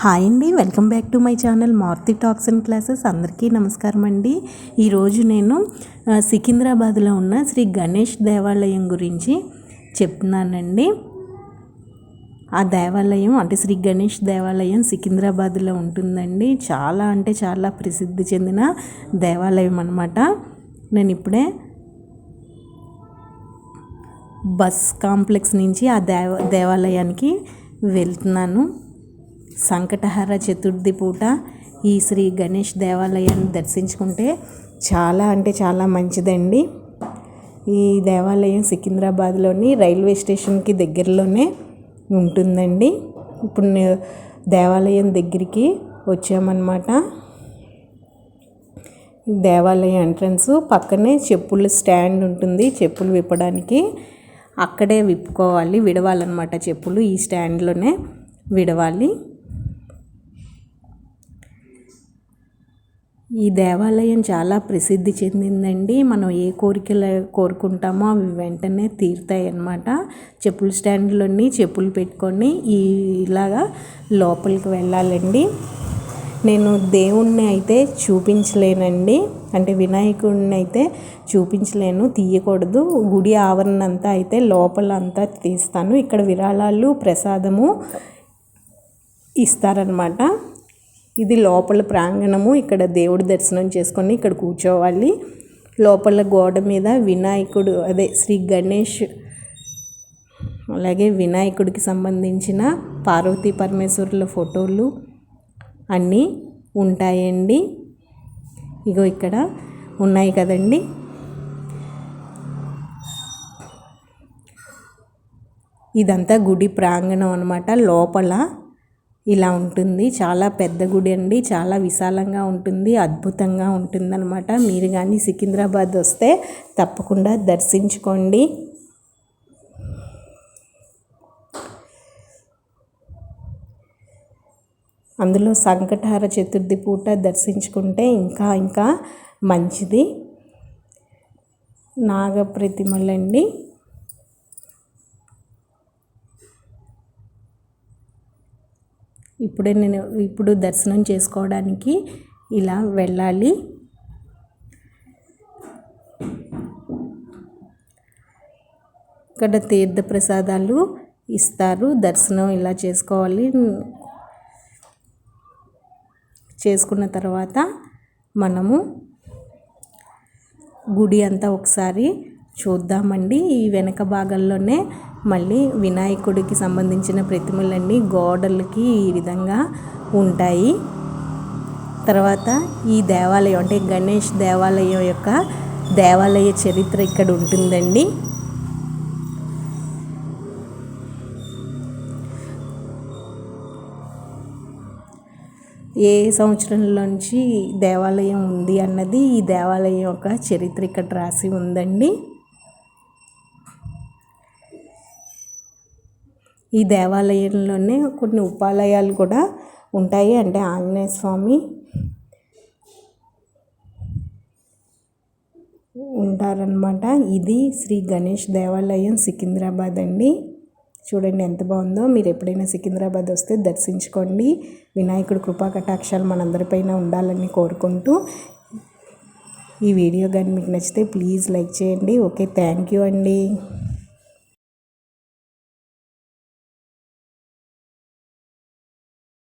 Hi అండి welcome back to my channel Maruthi talks and classes. అందరికీ నమస్కారం అండి. ఈరోజు నేను సికింద్రాబాద్లో ఉన్న శ్రీ గణేష్ దేవాలయం గురించి చెప్తున్నానండి. ఆ దేవాలయం అంటే శ్రీ గణేష్ దేవాలయం సికింద్రాబాద్లో ఉంటుందండి. చాలా అంటే చాలా ప్రసిద్ధి చెందిన దేవాలయం అనమాట నేను ఇప్పుడే బస్ కాంప్లెక్స్ నుంచి ఆ దేవ దేవాలయానికి వెళ్తున్నాను. సంకటహర చతుర్థి పూట ఈ శ్రీ గణేష్ దేవాలయాన్ని దర్శించుకుంటే చాలా అంటే చాలా మంచిదండి. ఈ దేవాలయం సికింద్రాబాద్లోని రైల్వే స్టేషన్కి దగ్గరలోనే ఉంటుందండి. ఇప్పుడు దేవాలయం దగ్గరికి వచ్చామన్నమాట. దేవాలయం ఎంట్రన్స్ పక్కనే చెప్పుల స్టాండ్ ఉంటుంది. చెప్పులు విప్పడానికి అక్కడే విప్పుకోవాలి విడవాలన్నమాట. చెప్పులు ఈ స్టాండ్లోనే విడవాలి. ఈ దేవాలయం చాలా ప్రసిద్ధి చెందిందండి. మనం ఏ కోరికలు కోరుకుంటామో అవి వెంటనే తీరుతాయి అన్నమాట చెప్పుల స్టాండ్లోని చెప్పులు పెట్టుకొని ఇలాగా లోపలికి వెళ్ళాలండి. నేను దేవుణ్ణి అయితే చూపించలేనండి. అంటే వినాయకుడిని అయితే చూపించలేను తీయకూడదు. గుడి ఆవరణ అంతా అయితే లోపల అంతా తీస్తాను. ఇక్కడ విరాళాలు ప్రసాదము ఇస్తారనమాట ఇది లోపల ప్రాంగణము. ఇక్కడ దేవుడి దర్శనం చేసుకొని ఇక్కడ కూర్చోవాలి. లోపల గోడ మీద వినాయకుడు అదే శ్రీ గణేష్ అలాగే వినాయకుడికి సంబంధించిన పార్వతీ పరమేశ్వరుల ఫోటోలు అన్నీ ఉంటాయండి. ఇగో ఇక్కడ ఉన్నాయి కదండి. ఇదంతా గుడి ప్రాంగణం అనమాట లోపల ఇలా ఉంటుంది. చాలా పెద్ద గుడి అండి. చాలా విశాలంగా ఉంటుంది. అద్భుతంగా ఉంటుందన్నమాట. మీరు కానీ సికింద్రాబాద్ వస్తే తప్పకుండా దర్శించుకోండి. అందులో సంకటహార చతుర్థి పూట దర్శించుకుంటే ఇంకా ఇంకా మంచిది. నాగప్రతిమలండి. ఇప్పుడే నేను ఇప్పుడు దర్శనం చేసుకోవడానికి ఇలా వెళ్ళాలి. ఇక్కడ తీర్థ ప్రసాదాలు ఇస్తారు దర్శనం ఇలా చేసుకోవాలి. చేసుకున్న తర్వాత మనము గుడి అంతా ఒకసారి చూద్దామండి. ఈ వెనక భాగంలోనే మళ్ళీ వినాయకుడికి సంబంధించిన ప్రతిమలన్నీ గోడలకి ఈ విధంగా ఉంటాయి. తర్వాత ఈ దేవాలయం అంటే గణేష్ దేవాలయం యొక్క దేవాలయ చరిత్ర ఇక్కడ ఉంటుందండి. ఏ సంవత్సరంలోంచి దేవాలయం ఉంది అన్నది ఈ దేవాలయం యొక్క చరిత్ర ఇక్కడ రాసి ఉందండి. ఈ దేవాలయంలోనే కొన్ని ఉపాలయాలు కూడా ఉంటాయి. అంటే ఆంజనేయ స్వామి ఉంటారనమాట ఇది శ్రీ గణేష్ దేవాలయం సికింద్రాబాద్ అండి. చూడండి ఎంత బాగుందో. మీరు ఎప్పుడైనా సికింద్రాబాద్ వస్తే దర్శించుకోండి. వినాయకుడు కృపా కటాక్షాలు మనందరిపైన ఉండాలని కోరుకుంటూ ఈ వీడియో కానీ మీకు నచ్చితే ప్లీజ్ లైక్ చేయండి. ఓకే థ్యాంక్ యూ అండి.